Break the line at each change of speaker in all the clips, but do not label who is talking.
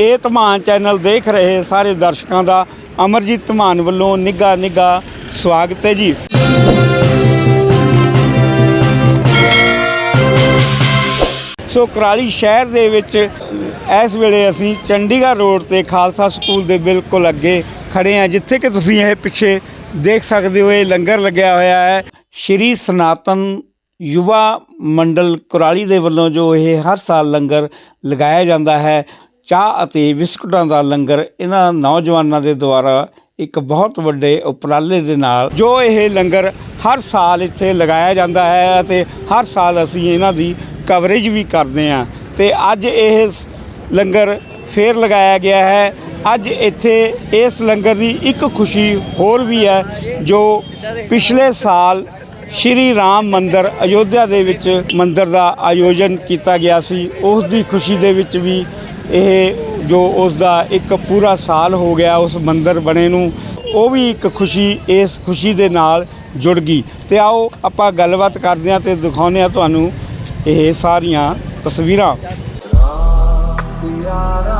ਇਹ ਧਮਾਨ ਚੈਨਲ ਦੇਖ ਰਹੇ ਸਾਰੇ ਦਰਸ਼ਕਾਂ ਦਾ ਅਮਰਜੀਤ ਧਮਾਨ ਵੱਲੋਂ ਨਿੱਘਾ ਨਿੱਘਾ ਸਵਾਗਤ ਹੈ ਜੀ। ਸੋ ਕੁਰਾਲੀ ਸ਼ਹਿਰ ਦੇ ਵਿੱਚ ਇਸ ਵੇਲੇ ਅਸੀਂ ਚੰਡੀਗੜ੍ਹ ਰੋਡ ਤੇ ਖਾਲਸਾ ਸਕੂਲ ਦੇ ਬਿਲਕੁਲ ਅੱਗੇ ਖੜੇ ਹਾਂ, ਜਿੱਥੇ ਕਿ ਤੁਸੀਂ ਇਹ ਪਿੱਛੇ ਦੇਖ ਸਕਦੇ ਹੋ, ਇਹ ਲੰਗਰ ਲੱਗਿਆ ਹੋਇਆ ਹੈ। ਸ਼੍ਰੀ ਸਨਾਤਨ ਯੁਵਾ ਮੰਡਲ ਕੁਰਾਲੀ ਦੇ ਵੱਲੋਂ ਜੋ ਇਹ ਹਰ ਸਾਲ ਲੰਗਰ ਲਗਾਇਆ ਜਾਂਦਾ ਹੈ ਚਾਹ ਅਤੇ ਬਿਸਕੁਟਾਂ ਦਾ ਲੰਗਰ ਇਹਨਾਂ ਨੌਜਵਾਨਾਂ ਦੇ ਦੁਆਰਾ ਇੱਕ ਬਹੁਤ ਵੱਡੇ ਉਪਰਾਲੇ ਦੇ ਨਾਲ ਜੋ ਇਹ ਲੰਗਰ ਹਰ ਸਾਲ ਇੱਥੇ ਲਗਾਇਆ ਜਾਂਦਾ ਹੈ ਅਤੇ ਹਰ ਸਾਲ ਅਸੀਂ ਇਹਨਾਂ ਦੀ ਕਵਰੇਜ ਵੀ ਕਰਦੇ ਹਾਂ। ਤੇ ਅੱਜ ਇਹ ਲੰਗਰ ਫੇਰ ਲਗਾਇਆ ਗਿਆ ਹੈ। ਅੱਜ ਇੱਥੇ ਇਸ ਲੰਗਰ ਦੀ ਇੱਕ ਖੁਸ਼ੀ ਹੋਰ ਵੀ ਹੈ ਜੋ ਪਿਛਲੇ ਸਾਲ ਸ਼੍ਰੀ ਰਾਮ ਮੰਦਰ ਅਯੋਧਿਆ ਦੇ ਵਿੱਚ ਮੰਦਰ ਦਾ ਆਯੋਜਨ ਕੀਤਾ ਗਿਆ ਸੀ। ਉਸ ਦੀ ਖੁਸ਼ੀ ਦੇ ਵਿੱਚ ਵੀ ਇਹ ਜੋ ਉਸ ਦਾ ਇੱਕ ਪੂਰਾ ਸਾਲ ਹੋ ਗਿਆ ਉਸ ਮੰਦਰ ਬਣੇ ਨੂੰ, ਉਹ ਵੀ ਇੱਕ ਖੁਸ਼ੀ, ਇਸ ਖੁਸ਼ੀ ਦੇ ਨਾਲ ਜੁੜ ਗਈ। ਤੇ ਆਓ ਆਪਾਂ ਗੱਲਬਾਤ ਕਰਦੇ ਹਾਂ ਤੇ ਦਿਖਾਉਂਦੇ ਹਾਂ ਤੁਹਾਨੂੰ ਇਹ ਸਾਰੀਆਂ ਤਸਵੀਰਾਂ।
सिया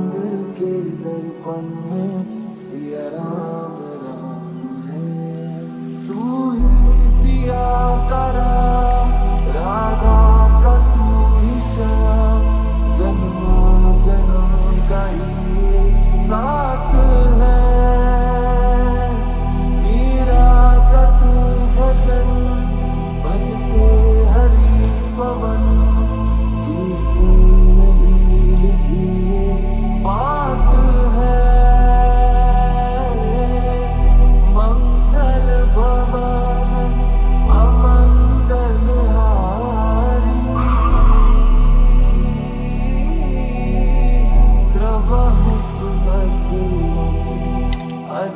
मंदिर के दर्पण में Siya Ram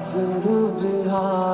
to the behind.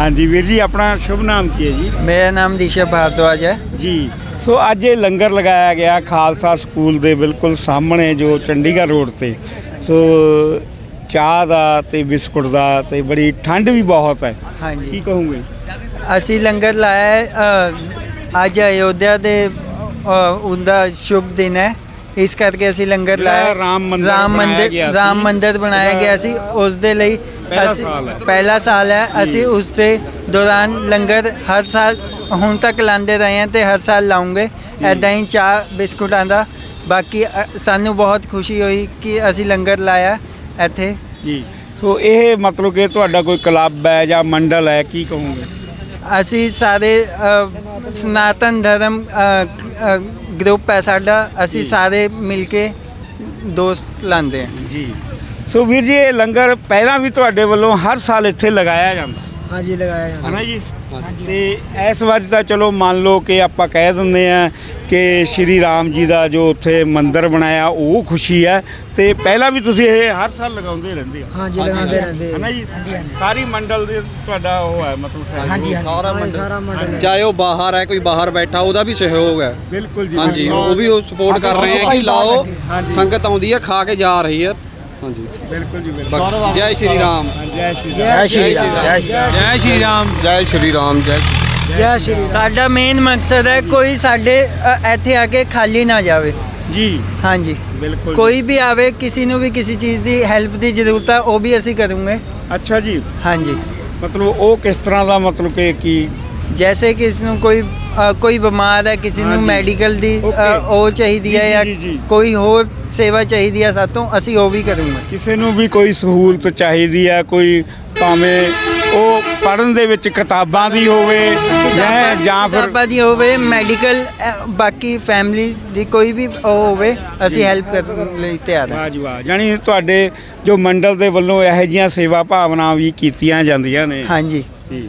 ਹਾਂਜੀ ਵੀਰ ਜੀ ਆਪਣਾ ਸ਼ੁਭ ਨਾਮ ਕੀ ਹੈ ਜੀ?
ਮੇਰਾ ਨਾਮ ਦੀਸ਼ਾ ਭਾਰਦਵਾਜ ਹੈ।
ਜੀ ਸੋ ਅੱਜ ਇਹ ਲੰਗਰ ਲਗਾਇਆ ਗਿਆ ਖਾਲਸਾ ਸਕੂਲ ਦੇ ਬਿਲਕੁਲ ਸਾਹਮਣੇ ਜੋ ਚੰਡੀਗੜ੍ਹ ਰੋਡ ਤੇ। ਸੋ ਚਾਹ ਦਾ ਤੇ ਬਿਸਕੁਟ ਦਾ ਤੇ ਬੜੀ ਠੰਡ ਵੀ ਬਹੁਤ ਹੈ। ਕੀ
ਹਾਂਜੀ
ਕਹੋਗੇ?
ਅਸੀਂ ਲੰਗਰ ਲਾਇਆ ਹੈ, ਅ, ਅੱਜ ਅਯੋਧਿਆ ਦੇ ਅ, ਉਹਦਾ ਸ਼ੁਭ ਦਿਨ ਹੈ। ਇਸ ਕਰਕੇ ਅਸੀਂ ਲੰਗਰ ਲਾਇਆ।
ਰਾਮ ਮੰਦਿਰ
ਰਾਮ ਮੰਦਿਰ। ਰਾਮ ਮੰਦਿਰ ਬਣਾਇਆ ਗਿਆ ਸੀ। ਉਸ ਦੇ ਲਈ
ਪਹਿਲਾ
ਅਸੀਂ
ਸਾਲ ਹੈ।
ਪਹਿਲਾ ਸਾਲ ਹੈ। ਅਸੀਂ ਉਸ ਦੇ ਦੌਰਾਨ ਲੰਗਰ ਹਰ ਸਾਲ ਹੁਣ ਤੱਕ ਲਾਉਂਦੇ ਰਹੇ ਹਾਂ ਤੇ ਹਰ ਸਾਲ ਲਾਉਂਗੇ। ਐਦਾਂ ਹੀ ਚਾਹ ਬਿਸਕੁਟਾਂ ਦਾ। ਬਾਕੀ ਸਾਨੂੰ ਬਹੁਤ ਖੁਸ਼ੀ ਹੋਈ ਕਿ ਅਸੀਂ ਲੰਗਰ ਲਾਇਆ ਇੱਥੇ।
ਜੀ। ਸੋ ਇਹ ਮਤਲਬ ਕਿ ਤੁਹਾਡਾ ਕੋਈ ਕਲੱਬ ਹੈ ਜਾਂ ਮੰਡਲ ਹੈ ਕੀ ਕਹੋਗੇ?
ਅਸੀਂ ਸਾਰੇ ਸਨਾਤਨ ਧਰਮ ਗਰੁੱਪ ਹੈ ਸਾਡਾ ਅਸੀਂ ਸਾਰੇ ਮਿਲ ਕੇ ਦੋਸਤ ਲਾਉਂਦੇ ਹਾਂ
ਜੀ। ਸੋ ਵੀਰ ਜੀ ਇਹ ਲੰਗਰ ਪਹਿਲਾਂ ਵੀ ਤੁਹਾਡੇ ਵੱਲੋਂ ਹਰ ਸਾਲ ਇੱਥੇ ਲਗਾਇਆ ਜਾਂਦਾ।
ਹਾਂਜੀ ਲਗਾਇਆ ਜਾਂਦਾ।
ਹੈ ਨਾ ਜੀ ਤੇ ਇਸ ਵਾਰ ਤਾਂ ਚਲੋ ਮੰਨ ਲਓ ਕਿ ਆਪਾਂ ਕਹਿ ਦਿੰਦੇ ਆ ਕਿ ਸ਼੍ਰੀ ਰਾਮ ਜੀ ਦਾ ਜੋ ਉੱਥੇ ਮੰਦਿਰ ਬਣਾਇਆ ਉਹ ਖੁਸ਼ੀ ਹੈ। ਤੇ ਪਹਿਲਾਂ ਵੀ ਤੁਸੀਂ ਇਹ ਹਰ ਸਾਲ ਲਗਾਉਂਦੇ ਰਹਿੰਦੇ ਹੋ?
ਹਾਂਜੀ ਲਗਾਉਂਦੇ ਰਹਿੰਦੇ
ਹੈ ਨਾ ਜੀ? ਸਾਰੀ ਮੰਡਲ ਦੇ ਤੁਹਾਡਾ ਉਹ ਹੈ ਮਤਲਬ ਸਹਿਯੋਗ।
ਹਾਂਜੀ
ਸਾਰਾ ਮੰਡਲ।
ਸਾਰਾ ਮੰਡਲ
ਚਾਹੇ ਉਹ ਬਾਹਰ ਹੈ ਕੋਈ ਬਾਹਰ ਬੈਠਾ ਉਹਦਾ ਵੀ ਸਹਿਯੋਗ ਹੈ।
ਬਿਲਕੁਲ ਜੀ
ਹਾਂਜੀ। ਉਹ ਵੀ ਉਹ ਸਪੋਰਟ ਕਰ ਰਹੇ ਹੈ ਕਿ ਲਾਓ। ਸੰਗਤ ਆਉਂਦੀ ਹੈ ਖਾ ਕੇ ਜਾ ਰਹੀ ਹੈ। ਹਾਂਜੀ।
ਬਿਲਕੁਲ ਜੀ ਬਿਲਕੁਲ।
ਬਾਕੀ ਜੈ ਸ਼੍ਰੀ ਰਾਮ।
ਜੈ ਸ਼੍ਰੀ
ਜੈ
ਰਾਮ
ਸ਼੍ਰੀ ਰਾਮ।
ਜੈ ਸ਼੍ਰੀ ਰਾਮ ਜੈ ਸ਼੍ਰੀ ਰਾਮ। ਜੈ
ਜੈ ਸ਼੍ਰੀ ਰਾਮ।
ਸਾਡਾ ਮੇਨ ਮਕਸਦ ਹੈ ਕੋਈ ਸਾਡੇ ਅ, ਇੱਥੇ ਆ ਕੇ ਖਾਲੀ ਨਾ ਜਾਵੇ।
ਜੀ।
ਹਾਂਜੀ।
ਬਿਲਕੁਲ
ਕੋਈ ਵੀ ਆਵੇ ਕਿਸੇ ਨੂੰ ਵੀ ਕਿਸੇ ਚੀਜ਼ ਦੀ ਹੈਲਪ ਦੀ ਜ਼ਰੂਰਤ ਹੈ ਉਹ ਵੀ ਅਸੀਂ ਕਰੂੰਗੇ।
ਅੱਛਾ ਜੀ।
ਹਾਂਜੀ।
ਮਤਲਬ ਉਹ ਕਿਸ ਤਰ੍ਹਾਂ ਦਾ ਮਤਲਬ ਕਿ ਕੀ?
ਜੈਸੇ ਕਿਸ ਨੂੰ ਕੋਈ ਅ, ਕੋਈ ਬਿਮਾਰ ਹੈ ਕਿਸੇ ਨੂੰ
ਹਾਂਜੀ।
ਮੈਡੀਕਲ ਦੀ ਅ,
Okay.
ਉਹ ਚਾਹੀਦੀ ਹੈ
ਜੀ,
ਜਾਂ
ਜੀ, ਜੀ।
ਕੋਈ ਹੋਰ ਸੇਵਾ ਚਾਹੀਦੀ ਹੈ ਸਾਤੋਂ ਅਸੀਂ ਉਹ ਵੀ ਕਰੂੰਗੇ।
ਕਿਸੇ ਨੂੰ ਵੀ ਕੋਈ ਸਹੂਲਤ ਚਾਹੀਦੀ ਹੈ ਕੋਈ ਭਾਵੇਂ ਉਹ ਪੜਨ ਦੇ ਵਿੱਚ ਕਿਤਾਬਾਂ ਦੀ ਹੋਵੇ ਜਾਂ ਜਾਂ ਫਿਰ
ਕਿਤਾਬਾਂ ਦੀ ਹੋਵੇ ਮੈਡੀਕਲ ਬਾਕੀ ਫੈਮਿਲੀ ਦੀ ਕੋਈ ਵੀ ਉਹ ਹੋਵੇ ਅਸੀਂ ਹੈਲਪ ਕਰਨ ਲਈ ਤਿਆਰ ਹਾਂ।
ਵਾਹ ਜੀ ਵਾਹ। ਜਾਨੀ ਤੁਹਾਡੇ ਜੋ ਮੰਡਲ ਦੇ ਵੱਲੋਂ ਇਹੋ ਜਿਹੀਆਂ ਸੇਵਾ ਭਾਵਨਾ ਵੀ ਕੀਤੀਆਂ ਜਾਂਦੀਆਂ ਨੇ।
ਹਾਂਜੀ।
ਜੀ।